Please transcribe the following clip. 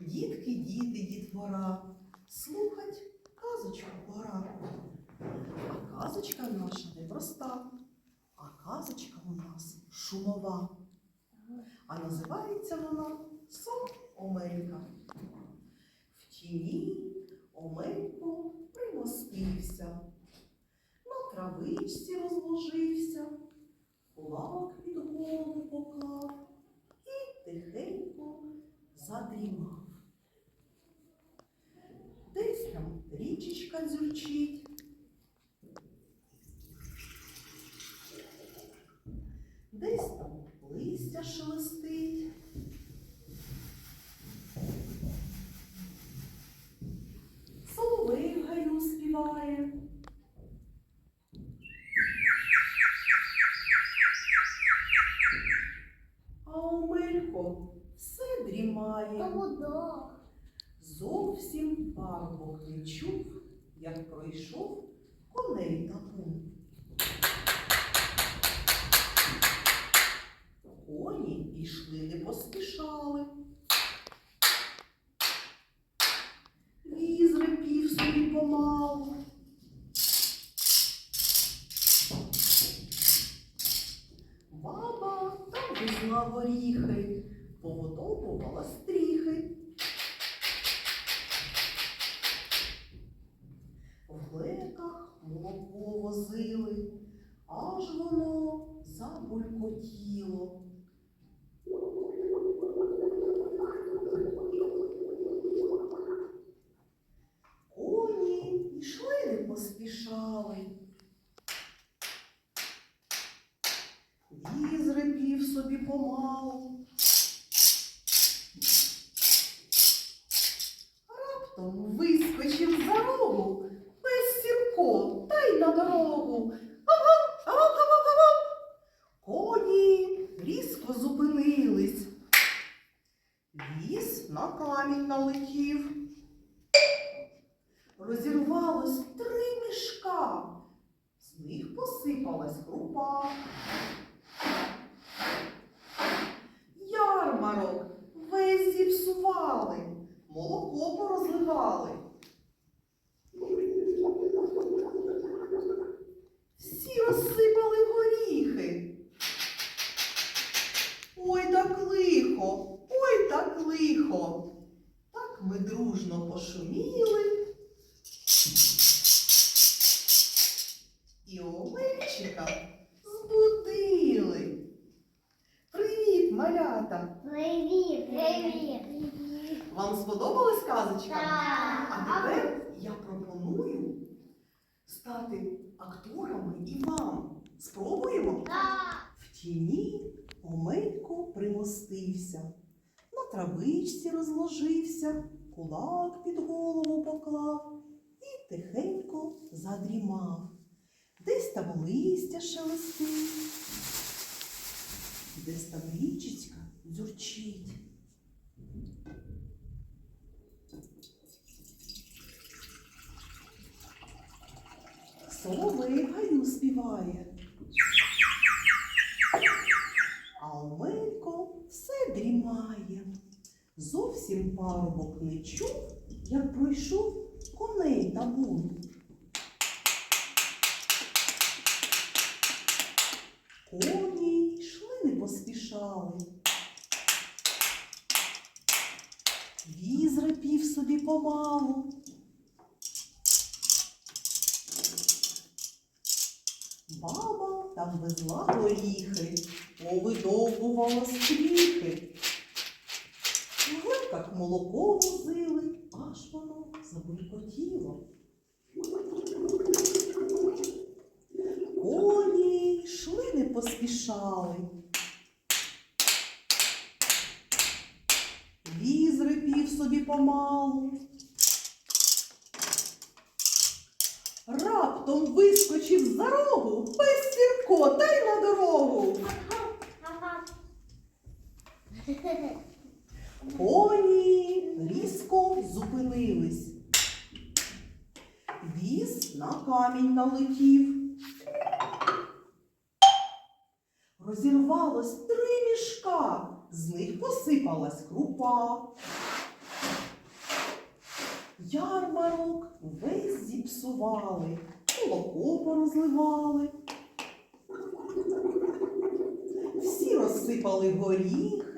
Дітки, діти, дітвора, слухать казочку пора. А казочка наша непроста, а казочка у нас шумова. А називається вона Сон Омелька. В тіні Омелько примостився, на травичці розложився, кулак під голову поклав і тихенько задрімав. Десь там річечка дзюрчить. Десь там листя шелестить. Соловей в гаю співає. А Омелько все дрімає. Та Вода. Зовсім парубок не чув, як пройшов коней табун. Коні ішли не поспішали. Віз репів собі помалу. Баба там везла горіхи, повитовувала стріхи. В глеках молоко возили, аж воно забулькотіло. Коні йшли не поспішали. Віз репів собі помалу. Раптом вискочив за рогу без сірко, та й на дорогу. Ага, ага, ага, ага. Коні різко зупинились. Віз на камінь налетів. Розірвалось три мішка. З них посипалась крупа. Ярмарок весь зіпсували, молоко порозливали. Всі розсипали горіхи. Ой, так лихо, ой, так лихо. Так ми дружно пошуміли. І овечика збудили. Привіт, малята! Привіт. Привіт. Вам сподобалась казочка? Так. А тепер я пропоную стати акторами і вам. Спробуємо? Так. В тіні Омелько примостився, на травичці розложився, кулак під голову поклав і тихенько задрімав. Десь там листя шелестить, десь там річечка дзюрчить. Соловей в гаю співає. А Омелько все дрімає. Зовсім парубок не чув, як пройшов коней табун. Коні йшли не поспішали. Віз репів собі помалу. Там везла горіхи, повидовбувала стріхи. В глибках молоко возили, аж воно забулькотіло. Коні йшли не поспішали. Віз репів собі помалу. Раптом вискочив за рогу без сірко та й на дорогу. Коні різко зупинились. Віз на камінь налетів. Розірвалось три мішка, з них посипалась крупа. ярмарок весь зіпсували, молоко порозливали. Всі розсипали горіхи.